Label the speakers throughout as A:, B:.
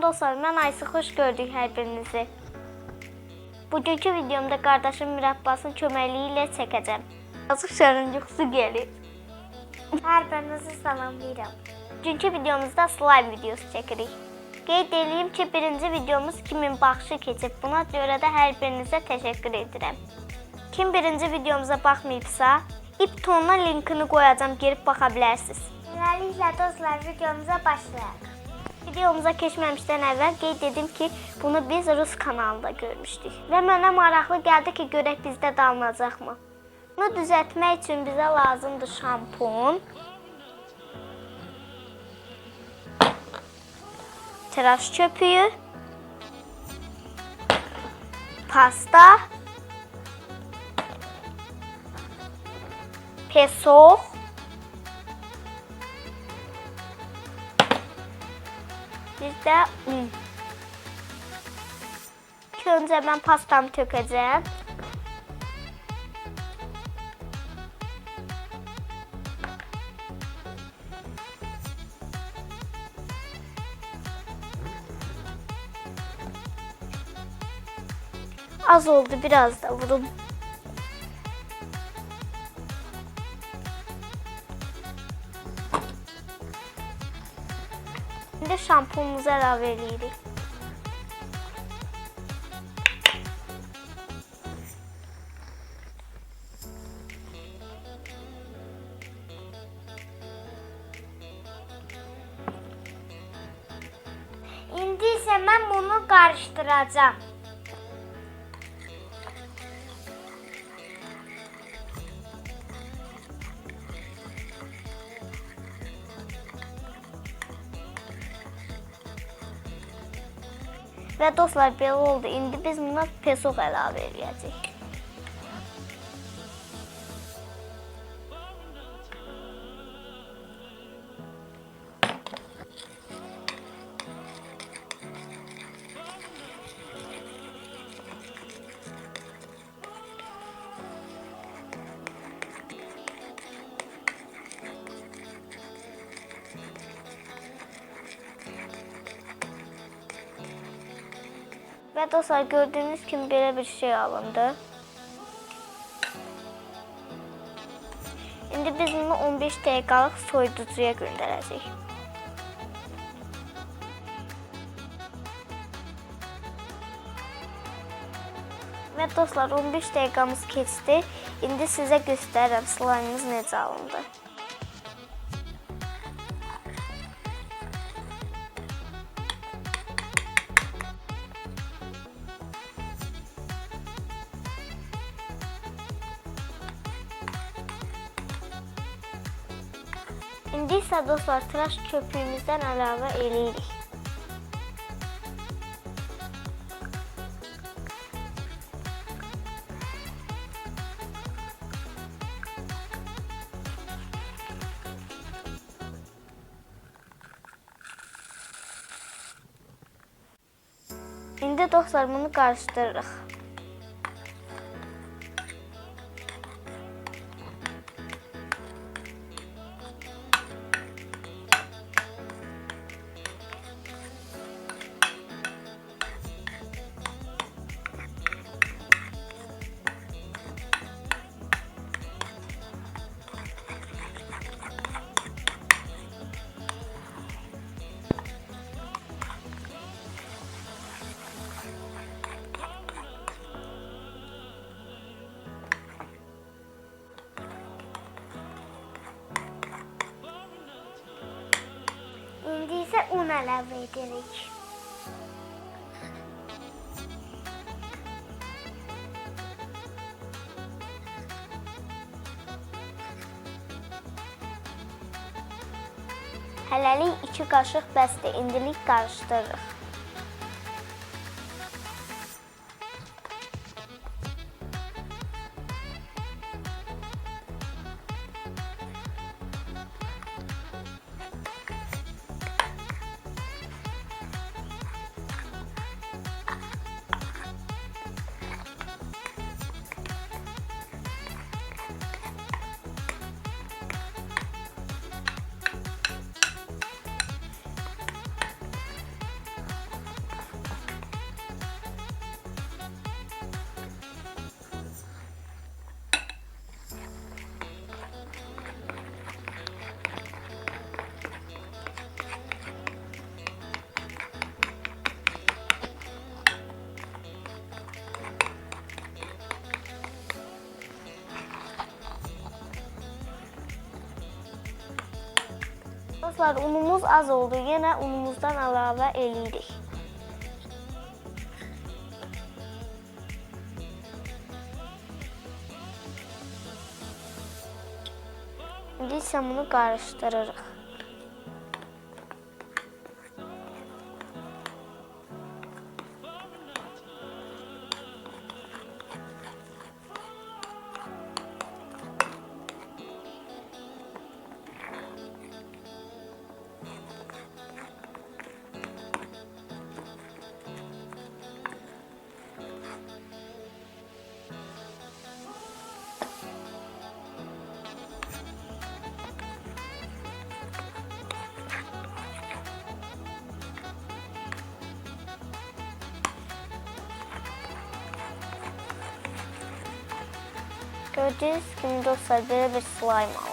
A: Salam dostlar, mən Aysı, xoş gördük hər birinizi. Bugünkü videomda qardaşım Mirabbasın çəkəcəm. Azıq şərin yuxusu gəlir. Hər birinizi salamlayıram. Bugünkü videomuzda slime videosu çəkirik. Qeyd edeyim ki, birinci videomuz kimin baxışı keçib. Buna görə də hər birinizə təşəkkür edirəm. Kim birinci videomuza baxmayıbsa, ip tonuna linkini qoyacağam, girib baxa bilərsiniz.
B: Beləliklə dostlar videomuza başlayaq.
A: Videomuza keçməmişdən əvvəl qeyd edim ki, bunu biz Rus kanalında görmüşdük. Və mənə maraqlı gəldi ki, görək bizdə də alınacaqmı? Bunu düzəltmək üçün bizə lazımdır şampun, tıraş köpüyü, pasta, pesok, Də un. İlk öncə mən pastamı tökəcəm. Az oldu, biraz da vurum. İndi şampunumuzu əlavə edirik.
B: İndi isə mən bunu qarışdıracağam.
A: Və dostlar belə oldu. İndi biz buna pesok əlavə edəcəyik. Və dostlar gördüyünüz kimi belə bir şey alındı. İndi biz bunu 15 dəqiqəlik soyuducuya göndərəcəyik. Və dostlar 15 dəqiqəmiz keçdi. İndi sizə göstərirəm slime'ımız necə alındı. İsə dostlar tıraş köpüyümüzdən əlavə eləyirik. İndi dostlar bunu qarışdırırıq.
B: İsə un əlavə edirik.
A: Hələlik 2 qaşıq bəsdir. İndilik qarışdırırıq. Dostlar unumuz az oldu. Yenə unumuzdan əlavə eləyirik. İndi isə bunu qarışdırırıq. Gördüğünüz gibi dostlar böyle slime.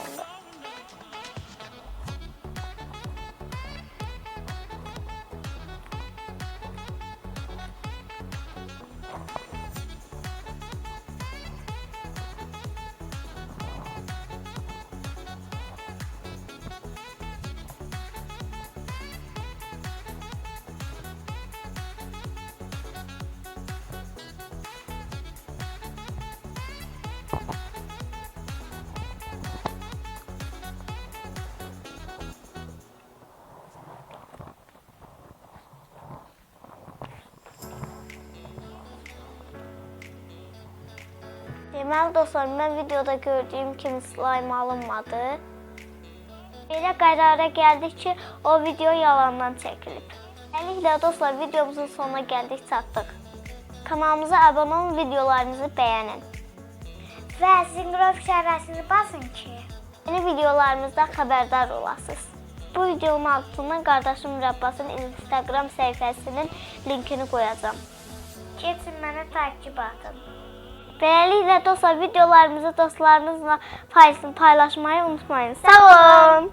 A: Deməli dostlar, mən videoda gördüyüm kimi slime alınmadı. Belə qərara gəldik ki, o video yalandan çəkilib. Beləliklə dostlar, videomuzun sonuna gəldik, çatdıq. Kanalımıza abunə olun, videolarımızı bəyənin.
B: Və zınqrov işarəsini basın ki,
A: Yeni videolarımızdan xəbərdar olasınız. Bu videonun altına qardaşım Mürabbasın Instagram səhifəsinin linkini qoyacağam.
B: keçin mənə takip atın.
A: Beləliklə dostlar videolarımızı dostlarınızla paylaşmayı unutmayın. Sağ olun.